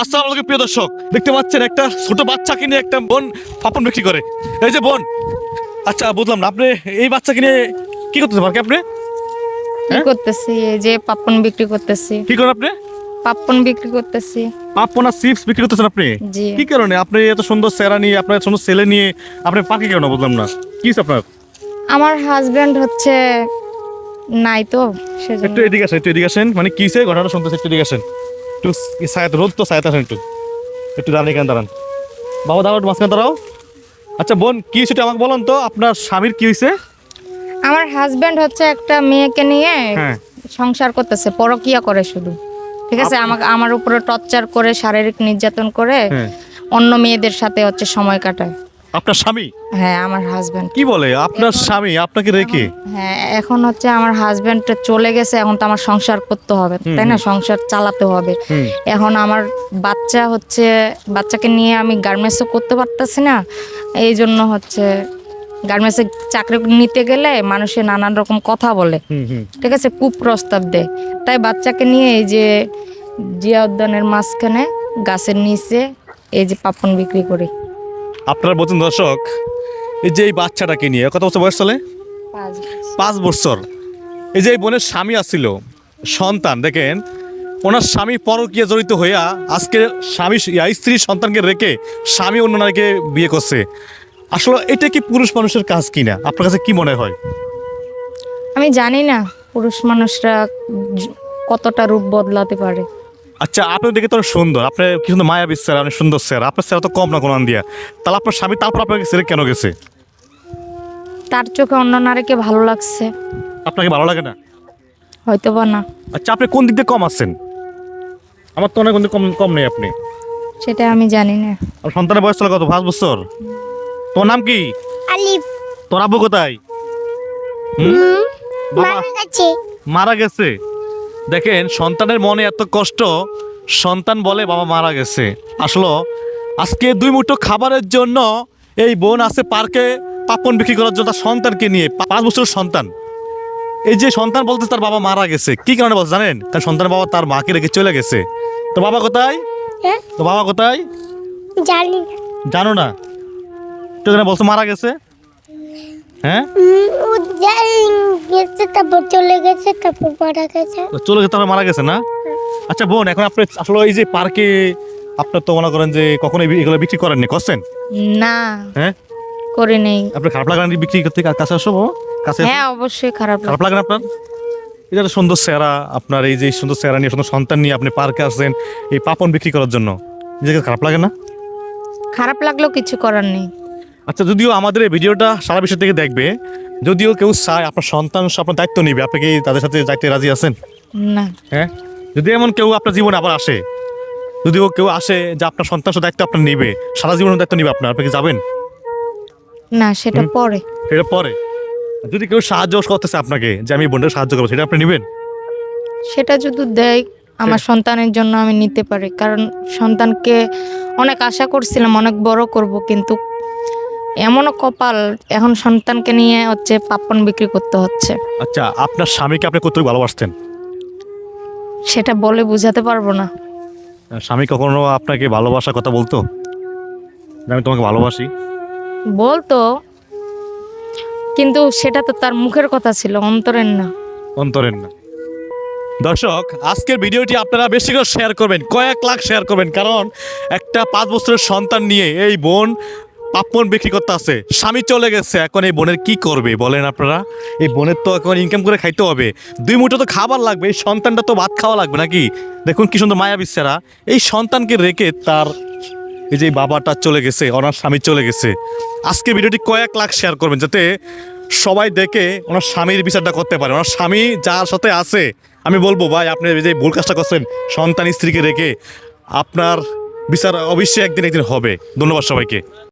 আসসালামু আলাইকুম প্রিয় দর্শক। দেখতে পাচ্ছেন একটা ছোট বাচ্চাকে নিয়ে একটা বোন পাপন বিক্রি করে। এই যে বোন। আচ্ছা বুঝলাম না আপনি এই বাচ্চাকে নিয়ে কি করতেছেন পার্কে আপনি? হ্যাঁ? করতেছি যে পাপন বিক্রি করতেছি। কি করেন আপনি? পাপন বিক্রি করতেছি। পাপন আর চিপস বিক্রি করতেছেন আপনি? কি কারণে? আপনি এত সুন্দর সেরা নিয়ে আপনার সুন্দর ছেলে নিয়ে আপনি পার্কে কেন বুঝলাম না। কি আপনার? আমার হাজবেন্ড হচ্ছে নাই তো একটু এদিকে আসেন একটু এদিকে আসেন। মানে কি হইছে? ঘটনাটা শুনতেছে একটু এদিকে আসেন। একটু সায়াত রোদ তো সায়াত আসেন একটু। একটু দাঁড়ান এখানে দাঁড়ান। বাবা দাঁড়াও একটু মাঝখানে দাঁড়াও। আচ্ছা বোন কি সেটা আমাকে বলুন তো আপনার স্বামীর কি হয়েছে? আমার হাজবেন্ড হচ্ছে একটা মেয়েকে নিয়ে হ্যাঁ। সংসার করতেছে পরকিয়া করে শুধু। ঠিক আছে আমাকে আমার উপরে টর্চার করে শারীরিক নির্যাতন করে হ্যাঁ। অন্য মেয়েদের সাথে হচ্ছে সময় কাটায়। আপনার স্বামী? হ্যাঁ আমার হাজবেন্ড কি বলে? আপনার স্বামী আপনাকে রেখে? হ্যাঁ এখন হচ্ছে আমার হাজবেন্ড চলে গেছে এখন তো আমার সংসার করতে হবে তাই না? সংসার চালাতে হবে। এখন আমার বাচ্চা হচ্ছে বাচ্চাকে নিয়ে আমি গার্মেন্টসও করতে পারতেছি না এই জন্য হচ্ছে গার্মেন্টসে চাকরি নিতে গেলে মানুষে নানান রকম কথা বলে ঠিক আছে? কুপ্রস্তাব দেয়। তাই বাচ্চাকে নিয়ে এই যে জিয়া উদ্যানের মাঝখানে গাছের নিচে এই যে পাপন বিক্রি করি। আপনারা বলছেন দর্শক এই যে এই বাচ্চাটাকে নিয়ে কত বছর বয়স চলে পাঁচ বছর। এই যে এই বোনের স্বামী আসছিল সন্তান দেখেন ওনার স্বামী পরকীয়া জড়িত হইয়া আজকে স্বামী স্ত্রী সন্তানকে রেখে স্বামী অন্য নারীকে বিয়ে করছে। আসলে এটা কি পুরুষ মানুষের কাজ কিনা? আপনার কাছে কি মনে হয়? আমি জানি না পুরুষ মানুষরা কতটা রূপ বদলাতে পারে। আচ্ছা আপনি দেখে তো অনেক সুন্দর। আপনি কি সুন্দর মায়া বিশ্বাস অনেক সুন্দর স্যার। আপনার স্যার তো কম না কোনো দিয়া। তাহলে আপনার স্বামী তারপর আপনাকে ছেড়ে কেন গেছে? তার চোখে অন্য নারীকে ভালো লাগছে। আপনাকে ভালো লাগে না? হয়তো বা না। আচ্ছা আপনি কোন দিক দিয়ে কম আছেন? আমার তো অনেক কোন দিক কম কম নেই আপনি। সেটা আমি জানি না। আর সন্তানের বয়স চলে কত? পাঁচ বছর। তোর নাম কি? আলিফ। তোর আব্বু কোথায়? হুম? বাবা? মারা গেছে। মারা গেছে? দেখেন সন্তানের মনে এত কষ্ট সন্তান বলে বাবা মারা গেছে। আসলো আজকে দুই মুঠো খাবারের জন্য এই বোন আছে পার্কে পাপন বিক্রি করার জন্য তার সন্তানকে নিয়ে পাঁচ বছরের সন্তান। এই যে সন্তান বলতে তার বাবা মারা গেছে কি কারণে বলছে জানেন? কারণ সন্তানের বাবা তার মাকে রেখে চলে গেছে। তো বাবা কোথায়? হ্যাঁ? তো বাবা কোথায়? জানি জানো না। তো বলছো মারা গেছে? হ্যাঁ? ও যাই- গেছে তারপর চলে গেছে তারপর মারা গেছে। চলে গেছে তারপরে মারা গেছে না? আচ্ছা বোন এখন আপনি আসলে এই যে পার্কে আপনার তো মনে করেন যে কখনো এগুলো বিক্রি করেননি করছেন? না। হ্যাঁ? করে নেই। আপনি খারাপ লাগে না বিক্রি করতে? কাছে আসো কাছে হ্যাঁ অবশ্যই খারাপ খারাপ লাগে না আপনার? এই যে একটা সুন্দর চেহারা আপনার এই যে সুন্দর চেহারা নিয়ে সুন্দর সন্তান নিয়ে আপনি পার্কে আসছেন এই পাপন বিক্রি করার জন্য। নিজেকে খারাপ লাগে না? খারাপ লাগলেও কিছু করার নেই। আচ্ছা যদিও আমাদের এই ভিডিওটা সারা বিশ্ব থেকে দেখবে যদিও কেউ চায় আপনার সন্তান আপনার দায়িত্ব নিবে। আপনি কি তাদের সাথে যাইতে রাজি আছেন? না। হ্যাঁ? যদি এমন কেউ আপনার জীবনে আবার আসে যদিও কেউ আসে যে আপনার সন্তান দায়িত্ব আপনার নিবে সারা জীবনের দায়িত্ব নিবে আপনার আপনি কি যাবেন? না সেটা পরে। সেটা পরে। যদি কেউ সাহায্য করতেছে আপনাকে যে আমি বোনটা সাহায্য করব সেটা আপনি নেবেন? সেটা যদি দেয় আমার সন্তানের জন্য আমি নিতে পারি। কারণ সন্তানকে অনেক আশা করছিলাম অনেক বড় করব কিন্তু এমনও কপাল এখন সন্তানকে নিয়ে হচ্ছে পাপন বিক্রি করতে হচ্ছে। আচ্ছা আপনার স্বামীকে আপনি কতটুকু ভালোবাসতেন? সেটা বলে বোঝাতে পারব না। স্বামী কখনো আপনাকে ভালোবাসার কথা বলতো? আমি তোমাকে ভালোবাসি। বলতো কিন্তু সেটা তো তার মুখের কথা ছিল অন্তরের না। অন্তরের না। দর্শক আজকের ভিডিওটি আপনারা বেশি করে শেয়ার করবেন কয়েক লাখ শেয়ার করবেন কারণ একটা পাঁচ বছরের সন্তান নিয়ে এই বোন পাপন বিক্রি করতে আছে। স্বামী চলে গেছে, এখন এই বোনের কি করবে বলেন আপনারা? এই বোনের তো এখন ইনকাম করে খাইতে হবে। দুই মুঠো তো খাবার লাগবে, এই সন্তানটা তো ভাত খাওয়া লাগবে নাকি? দেখুন কি সুন্দর মায়া বিশ্বারা এই সন্তানকে রেখে তার এই যে বাবাটা চলে গেছে, ওনার স্বামী চলে গেছে। আজকে ভিডিওটি কয়েক লাখ শেয়ার করবেন যাতে সবাই দেখে ওনার স্বামীর বিচারটা করতে পারে। ওনার স্বামী যার সাথে আছে, আমি বলব, ভাই, আপনি যে ভুল কাজটা করছেন, সন্তান স্ত্রীকে রেখে আপনার বিচার অবশ্যই একদিন একদিন হবে। ধন্যবাদ সবাইকে।